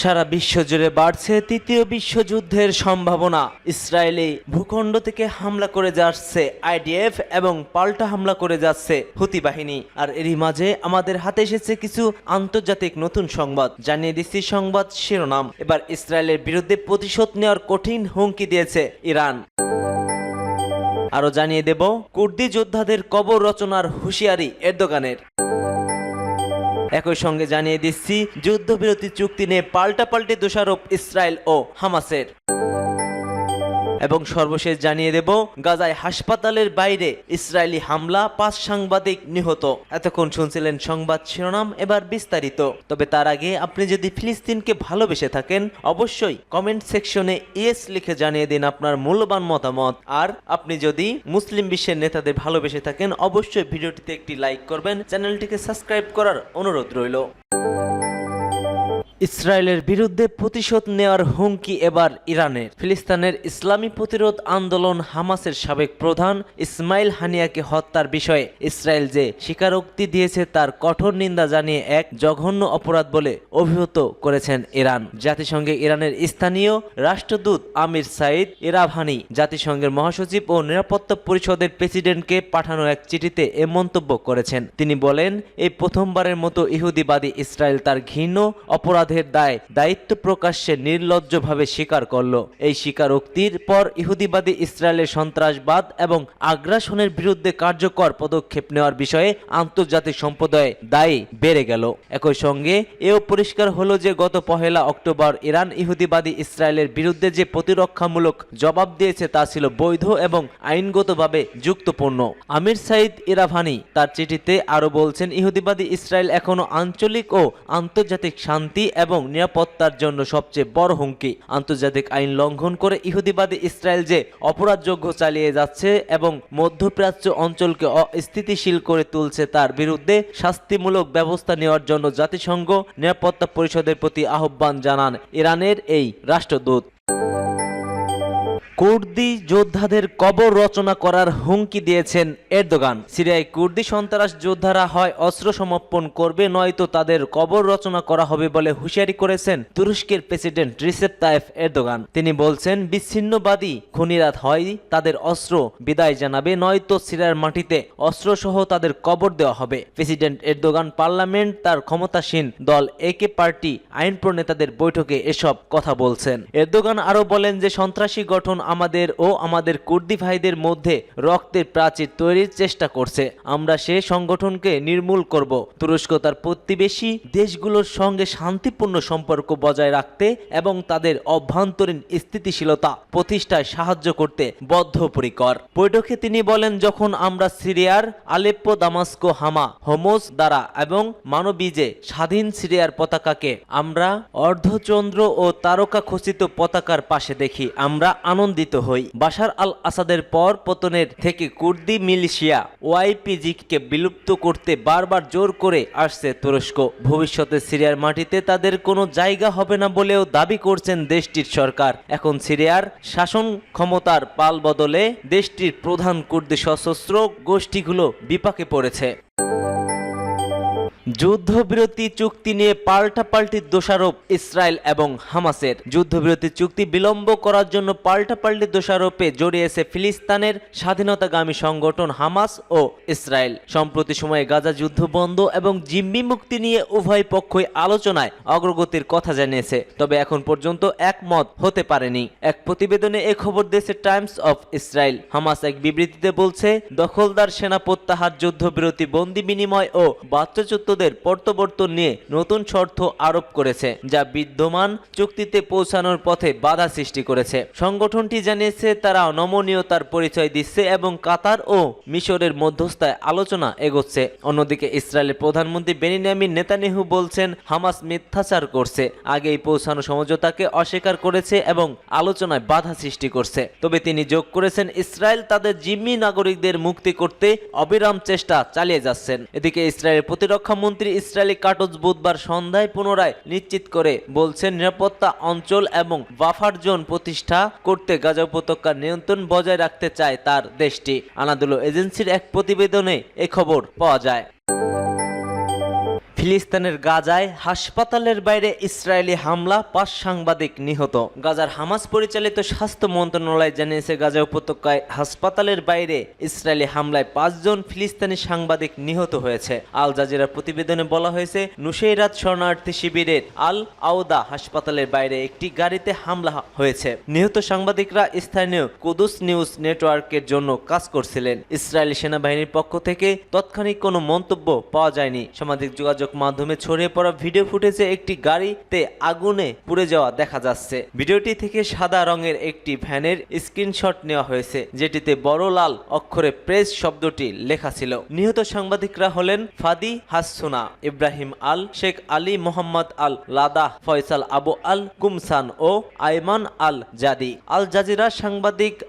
সারা বিশ্ব জুড়ে বাড়ছে তৃতীয় বিশ্বযুদ্ধের সম্ভাবনা। ইসরায়েলি ভূখণ্ড থেকে হামলা করে যাচ্ছে আইডিএফ এবং পাল্টা হামলা করে যাচ্ছে হুতি বাহিনী। আর এরই মাঝে আমাদের হাতে এসেছে কিছু আন্তর্জাতিক নতুন সংবাদ। জানিয়ে দিচ্ছি সংবাদ শিরোনাম। এবার ইসরায়েলের বিরুদ্ধে প্রতিশোধ নেওয়ার কঠিন হুমকি দিয়েছে ইরান। আরও জানিয়ে দেব, কুর্দি যোদ্ধাদের কবর রচনার হুঁশিয়ারি এরদোগানের। একই সঙ্গে জানিয়ে দিচ্ছি যুদ্ধবিরতি চুক্তি নিয়ে পাল্টাপাল্টি দোষারোপ ইসরায়েল ও হামাসের। এবং সর্বশেষ জানিয়ে দেব, গাজায় হাসপাতালের বাইরে ইসরায়েলি হামলা পাঁচ সাংবাদিক নিহত। এতক্ষণ শুনছিলেন সংবাদ শিরোনাম, এবার বিস্তারিত। তবে তার আগে আপনি যদি ফিলিস্তিনকে ভালোবেসে থাকেন, অবশ্যই কমেন্ট সেকশনে ইয়েস লিখে জানিয়ে দিন আপনার মূল্যবান মতামত। আর আপনি যদি মুসলিম বিশ্বের নেতাদের ভালোবেসে থাকেন, অবশ্যই ভিডিওটিতে একটি লাইক করবেন, চ্যানেলটিকে সাবস্ক্রাইব করার অনুরোধ রইল। ইসরায়েলের বিরুদ্ধে প্রতিশোধ নেওয়ার হুমকি এবার ইরানের। ফিলিস্তিনের ইসলামী প্রতিরোধ আন্দোলন হামাসের সাবেক প্রধান ইসমাইল হানিয়াকে হত্যার বিষয়ে ইসরায়েল যে স্বীকারোক্তি দিয়েছে তার কঠোর নিন্দা জানিয়ে এক জঘন্য অপরাধ বলে অভিহিত করেছেন ইরান। জাতিসংঘে ইরানের স্থানীয় রাষ্ট্রদূত আমির সাইদ ইরাভানি জাতিসংঘের মহাসচিব ও নিরাপত্তা পরিষদের প্রেসিডেন্টকে পাঠানো এক চিঠিতে এ মন্তব্য করেছেন। তিনি বলেন, এই প্রথমবারের মতো ইহুদিবাদী ইসরায়েল তার ঘৃণ্য অপরাধের দায় দায়িত্ব প্রকাশ্যে নির্লজ্জভাবে স্বীকার করল। এই স্বীকারোক্তির পর ইহুদিবাদী ইসরায়েলের সন্ত্রাসবাদ এবং আগ্রাসনের বিরুদ্ধে কার্যকর পদক্ষেপ নেওয়ার বিষয়ে আন্তর্জাতিক সম্প্রদায় দায়ী বেড়ে গেল। একই সঙ্গে এও পরিষ্কার হলো যে গত পহেলা অক্টোবর ইরান ইহুদিবাদী ইসরায়েলের বিরুদ্ধে যে প্রতিরক্ষামূলক জবাব দিয়েছে তা ছিল বৈধ এবং আইনগতভাবে যুক্তপূর্ণ। আমির সাইদ ইরাভানি তার চিঠিতে আরও বলছেন, ইহুদিবাদী ইসরায়েল এখনও আঞ্চলিক ও আন্তর্জাতিক শান্তি এবং নিরাপত্তার জন্য সবচেয়ে বড় হুমকি আন্তর্জাতিক আইন লঙ্ঘন করে ইহুদিবাদী ইসরায়েল যে অপরাধযোগ্য চালিয়ে যাচ্ছে এবং মধ্যপ্রাচ্য অঞ্চলকে অস্থিতিশীল করে তুলছে তার বিরুদ্ধে শাস্তিমূলক ব্যবস্থা নেওয়ার জন্য জাতিসংঘ নিরাপত্তা পরিষদের প্রতি আহ্বান জানান ইরানের এই রাষ্ট্রদূত। কুর্দি যোদ্ধাদের কবর রচনা করার হুমকি দিয়েছেন এরদোগান। সিরিয়ায় কুর্দি সন্ত্রাস যোদ্ধারা হয় অস্ত্র সমর্পণ করবে, নয়তো তাদের কবর রচনা করা হবে বলে হুঁশিয়ারি করেছেন তুরস্কের প্রেসিডেন্ট রিসেপ তায়েফ এরদোগান। তিনি বলছেন, বিচ্ছিন্নবাদী খুনিরাত হয়, তাদের অস্ত্র বিদায় জানাবে, নয়তো সিরিয়ার মাটিতে অস্ত্রসহ তাদের কবর দেওয়া হবে। প্রেসিডেন্ট এরদোগান পার্লামেন্ট তার ক্ষমতাসীন দল একে পার্টি আইন প্রণেতাদের বৈঠকে এসব কথা বলছেন। এরদোগান আরও বলেন যে, সন্ত্রাসী গঠন আমাদের ও আমাদের কুর্দি ভাইদের মধ্যে রক্তের প্রাচীর তৈরির চেষ্টা করছে। আমরা সে সংগঠনকে নির্মূল করব। তুরস্ক তার প্রতিবেশী দেশগুলোর সঙ্গে শান্তিপূর্ণ সম্পর্ক বজায় রাখতে এবং তাদের অভ্যন্তরীণ স্থিতিশীলতা প্রতিষ্ঠায় সাহায্য করতে বদ্ধপরিকর। বৈঠকে তিনি বলেন, যখন আমরা সিরিয়ার আলেপ্পো, দামাস্কো, হামা হোমোস দ্বারা এবং মানবীজে স্বাধীন সিরিয়ার পতাকাকে আমরা অর্ধচন্দ্র ও তারকা খচিত পতাকার পাশে দেখি, আমরা আনন্দিত হই। বাশার আল আসাদের পর পতনের থেকে কুর্দি মিলিশিয়া ওয়াইপিজিকে বিলুপ্ত করতে বারবার জোর করে আসছে তুরস্ক। ভবিষ্যতে সিরিয়ার মাটিতে তাদের কোনো জায়গা হবে না বলেও দাবি করছেন দেশটির সরকার। এখন সিরিয়ার শাসন ক্ষমতার পাল বদলে দেশটির প্রধান কুর্দি সশস্ত্র গোষ্ঠীগুলো বিপাকে পড়েছে। যুদ্ধবিরতি চুক্তি নিয়ে পাল্টাপাল্টি দোষারোপ ইসরায়েল এবং হামাসের। যুদ্ধবিরতি চুক্তি বিলম্ব করার জন্য পাল্টাপাল্টি দোষারোপে জড়িয়েছে ফিলিস্তানের স্বাধীনতাগামী সংগঠন হামাস ও ইসরায়েল। সম্প্রতি সময়ে গাজা যুদ্ধ বন্ধ এবং জিম্মি মুক্তি নিয়ে উভয় পক্ষই আলোচনায় অগ্রগতির কথা জানিয়েছে। তবে এখন পর্যন্ত একমত হতে পারেনি। এক প্রতিবেদনে এ খবর দিয়েছে টাইমস অফ ইসরায়েল। হামাস এক বিবৃতিতে বলছে, দখলদার সেনা প্রত্যাহার যুদ্ধবিরতি বন্দি বিনিময় ও বাচ্চাচ্যুতদের প্রত্যাবর্তন নিয়ে নতুন শর্ত আরোপ করেছে, যা বিদ্যমান চুক্তিতে পৌঁছানোর পথে বাধা সৃষ্টি করেছে। সংগঠনটি জানিয়েছে, তারা নমনীয়তার পরিচয় দিচ্ছে এবং কাতার ও মিশরের মধ্যস্থায় আলোচনা এগোচ্ছে। অন্যদিকে ইসরায়েলের প্রধানমন্ত্রী বেনিয়ামিন নেতানিহু বলছেন, হামাস মিথ্যাচার করছে, আগেই পৌঁছানো সমঝোতাকে অস্বীকার করেছে এবং আলোচনায় বাধা সৃষ্টি করছে। তবে তিনি যোগ করেছেন, ইসরায়েল তাদের জিম্মি নাগরিকদের মুক্তি করতে অবিরাম চেষ্টা চালিয়ে যাচ্ছেন। এদিকে ইসরায়েলের প্রতিরক্ষা মন্ত্রী ইসরায়েলি কাটজ বুধবার সন্ধ্যায় পুনরায় নিশ্চিত করে বলছেন, নিরাপত্তা অঞ্চল এবং বাফার জোন প্রতিষ্ঠা করতে গাজা উপত্যকার নিয়ন্ত্রণ বজায় রাখতে চায় তার দেশটি। আনাদুলো এজেন্সির এক প্রতিবেদনে এ খবর পাওয়া যায়। ফিলিস্তিনের গাজায় হাসপাতালের বাইরে ইসরায়েলি হামলা, পাঁচ সাংবাদিক নিহত। গাজার হামাস পরিচালিত স্বাস্থ্য মন্ত্রণালয় জানিয়েছে, গাজা উপত্যকায় হাসপাতালের বাইরে ইসরায়েলি হামলায় পাঁচজন ফিলিস্তিনি সাংবাদিক নিহত হয়েছে। আল জাজিরার প্রতিবেদনে বলা হয়েছে, নুসেইরাত শরণার্থী শিবিরের আল আউদা হাসপাতালের বাইরে একটি গাড়িতে হামলা হয়েছে। নিহত সাংবাদিকরা স্থানীয় কুদুস নিউজ নেটওয়ার্কের জন্য কাজ করছিলেন। ইসরায়েলি সেনাবাহিনীর পক্ষ থেকে তৎক্ষণিক কোনো মন্তব্য পাওয়া যায়নি। সামাজিক যোগাযোগ মাধ্যমে ছড়িয়ে পড়া ভিডিও ফুটেজে একটি গাড়িতে আগুনে পুড়ে যাওয়া দেখা যাচ্ছে। ভিডিওটি থেকে সাদা রঙের একটি ভ্যানের স্ক্রিনশট নেওয়া হয়েছে, যেটিতে বড় লাল অক্ষরে প্রেস শব্দটি লেখা ছিল। নিহত সাংবাদিকরা হলেন Fadi Hassouna, Ibrahim al, Sheikh Ali Mohammed al Ladah Faisal Abu al Qumsan ও Ayman al Jadi. Al Jazeera সাংবাদিক